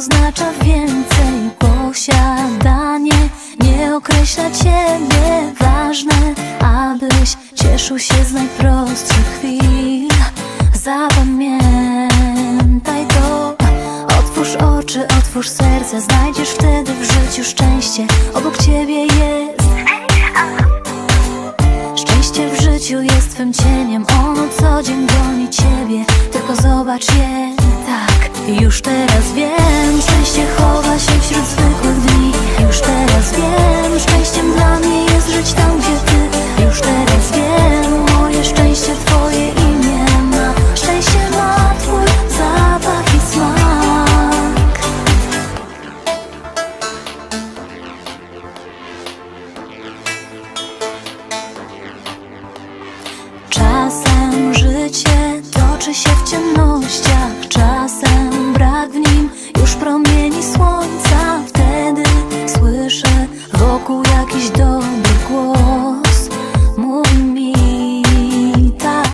oznacza więcej posiadanie. Nie określa ciebie ważne Abyś cieszył się z najprostszych chwil. Zapamiętaj to. Otwórz oczy, otwórz serce. Znajdziesz wtedy w życiu szczęście. Obok ciebie jest Szczęście w życiu. Jest twym cieniem. Ono co dzień goni ciebie. Tylko zobacz je. Już teraz wiem wokół jakiś dobry głos.